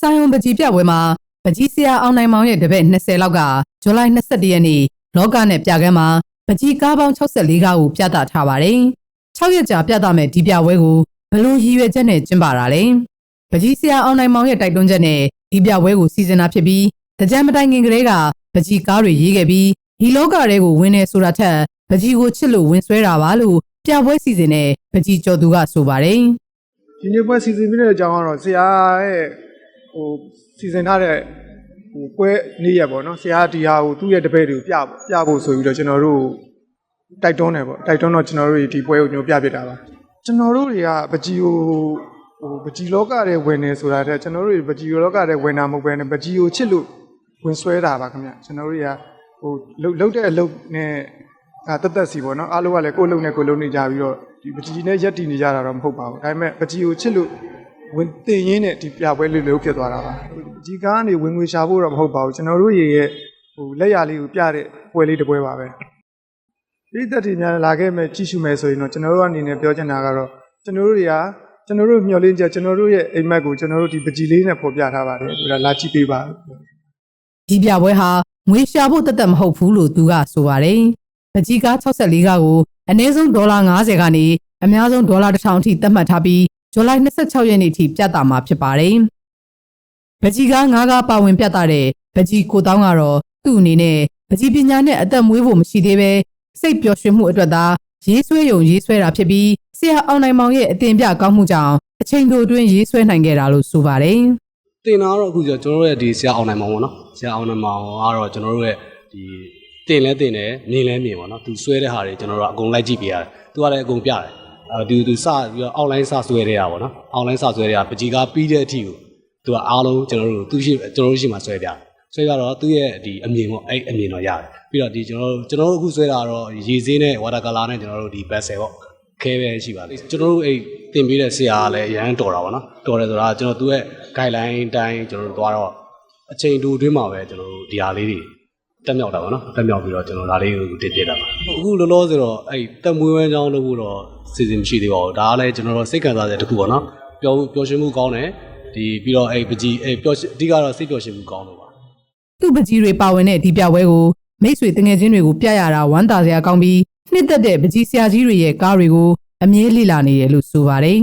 ဆိုင်ယုံပကြီးပြပွဲမှာပကြီးဆရာအောင်နိုင်မောင်ရဲ့တပည့်20လောက်ကဇူလိုင်22ရက်နေ့လောကနဲ့ပြကန်းမှာပကြီးကားပေါင်း64ကားကိုပြသထားပါတယ်။6ရက်ကြာပြသမဲ့ဒီပြပွဲကိုဘယ်လိုရည်ရွယ်ချက်နဲ့ကျင်းပတာလဲ။ပကြီးဆရာအောင်နိုင်မောင်ရဲ့တိုက်တွန်းချက်နဲ့ဒီပြပွဲကိုစီစဉ်တာဖြစ်ပြီးတကြံမတိုင်ခင်ကလေးကပကြီးကားတွေရေးခဲ့ပြီးဒီလောကတွေကိုဝင်နေဆိုတာထက်ပကြီးကိုချစ်လို့ဝင်ဆွဲတာပါလို့ပြပွဲစီစဉ်တဲ့ပကြီးကျော်သူကဆိုပါတယ်။ဒီနေ့ပွဲစီစဉ်ပြီးတဲ့အကြောင်းကတော့ဆရာရဲ့ ဟိုစီစဉ်ထားတဲ့ဟိုပွဲနေ့ရက်ပေါ့နော်ဆရာဒီဟာကိုသူ့ရဲ့တပည့်တွေကိုပြပြဖို့ဆိုပြီးတော့ကျွန်တော်တို့တိုက်တွန်းတယ်ပေါ့တိုက်တွန်းတော့ကျွန်တော်တို့ဒီပွဲကိုညွှန်ပြပြတာပါကျွန်တော်တို့တွေကပကြီးကိုဟိုပကြီးလောကထဲဝင်နေဆိုတာတဲ့ကျွန်တော်တို့တွေပကြီးလောကထဲဝင်တာမဟုတ်ဘဲနဲ့ပကြီးကိုချစ်လို့ဝင်ဆွဲတာပါခင်ဗျကျွန်တော်တို့တွေကဟိုလှုပ်လှုပ်တဲ့အလုပ်နဲ့အာတက်တက်စီပေါ့နော်အားလုံးကလည်းကိုယ်လုံနဲ့ကိုယ်လုံနေကြပြီးတော့ဒီပကြီးနဲ့ရက်တည်နေကြတာတော့မဟုတ်ပါဘူးဒါပေမဲ့ပကြီးကိုချစ်လို့ ဝင်တင်ရင်းနဲ့ဒီပြပွဲလေးလေးဖြစ်သွားတာပါဒီကားကနေဝင်ငွေရှာဖို့တော့မဟုတ်ပါဘူးကျွန်တော်တို့ရေရဲ့ဟိုလက်ရလေးကိုပြတဲ့ပွဲလေးတစ်ပွဲပါပဲဒီသက်တွေများလာခဲ့မဲ့ကြည့်ရှုမယ်ဆိုရင်တော့ကျွန်တော်တို့အနေနဲ့ပြောချင်တာကတော့ကျွန်တော်တို့တွေကကျွန်တော်တို့မျှော်လင့်ချက်ကျွန်တော်တို့ရဲ့အိမ်မက်ကိုကျွန်တော်တို့ဒီပကြီးလေးနဲ့ပေါ်ပြထားပါတယ်ဒါလာကြည့်ပေးပါဒီပြပွဲဟာငွေရှာဖို့တသက်မဟုတ်ဘူးလို့သူကဆိုပါတယ်။ပကြီးကား64ကားကိုအနည်းဆုံးဒေါ်လာ90ကနေအများဆုံးဒေါ်လာ1000အထိသတ်မှတ်ထားပြီး ဇူလိုင်26ရက်နေ့ထိပြသမှာဖြစ်ပါတယ်။ပကြီးကား9ကားပါဝင်ပြသတဲ့ပကြီးကိုတောင်းကတော့သူ့အနေနဲ့ပကြီးပညာနဲ့အသက်မွေးဖို့မရှိသေးပဲစိတ်ပျော်ရွှင်မှုအတွက်သာရေးဆွဲယုံရေးဆွဲတာဖြစ်ပြီးဆရာအောင်နိုင်မောင်ရဲ့အတင်ပြကောင်းမှုကြောင့်အချိန်တိုအတွင်းရေးဆွဲနိုင်ခဲ့တာလို့ဆိုပါတယ်။တင်တာကတော့အခုကျကျွန်တော်တို့ရဲ့ဒီဆရာအောင်နိုင်မောင်ပေါ့နော်ဆရာအောင်နိုင်မောင်ကတော့ကျွန်တော်တို့ရဲ့ဒီတင်လဲတင်တယ်မြင်လဲမြင်ပေါ့နော်သူဆွဲတဲ့ဟာတွေကျွန်တော်တို့အကုန်လိုက်ကြည့်ပြရတယ်သူကလည်းအကုန်ပြတယ် အဲဒီသူစပြီးတော့အောက်လိုင်းစဆွဲတဲ့ဟာပေါ့နော်အောက်လိုင်းစဆွဲတဲ့ဟာပကြီးကားပြီးတဲ့အထိကိုသူကအားလုံးကျွန်တော်တို့သူရှိကျွန်တော်တို့ရှိမှဆွဲပြတယ်ဆွဲကြတော့သူ့ရဲ့ဒီအမြင်ပေါ့အဲ့အမြင်တော့ရတယ်ပြီးတော့ဒီကျွန်တော်တို့ကျွန်တော်တို့အခုဆွဲတာကတော့ရေစင်းနဲ့ဝါတာကလာနဲ့ကျွန်တော်တို့ဒီဘက်ဆယ်ပေါ့ခဲပဲရှိပါလိမ့်ကျွန်တော်တို့အဲ့တင်ပေးတဲ့ဆရာကလည်းအရန်တော်တာပေါ့နော်တော်တယ်ဆိုတာကျွန်တော်သူ့ရဲ့ guideline အတိုင်းကျွန်တော်တို့သွားတော့အချိန်တူအတွင်းမှာပဲကျွန်တော်တို့ဒီဟာလေးတွေ တက်မြောက်တာပေါ့နော်တက်မြောက်ပြီးတော့ကျွန်တော်ဒါလေးကိုတင်ပြတာပါအခုလောလောဆယ်တော့အဲ့တက်မွေးဝမ်းကြောင်းလုပ်ဖို့တော့စီစဉ်မရှိသေးပါဘူးဒါကလည်းကျွန်တော်တို့စိတ်ခံစားချက်တစ်ခုပေါ့နော်ပျော်ပျော်ရွှင်မှုကောင်းတယ်ဒီပြီးတော့အဲ့ပကြီးအဲ့ပျော်အဓိကတော့စိတ်ပျော်ရွှင်မှုကောင်းလို့ပါသူ့ပကြီးတွေပါဝင်တဲ့ဒီပြပွဲကိုမိတ်ဆွေတငယ်ချင်းတွေကိုပြရတာဝမ်းသာစရာကောင်းပြီးနှစ်သက်တဲ့ပကြီးဆရာကြီးတွေရဲ့ကားတွေကိုအမြဲလေ့လာနေတယ်လို့ဆိုပါတယ်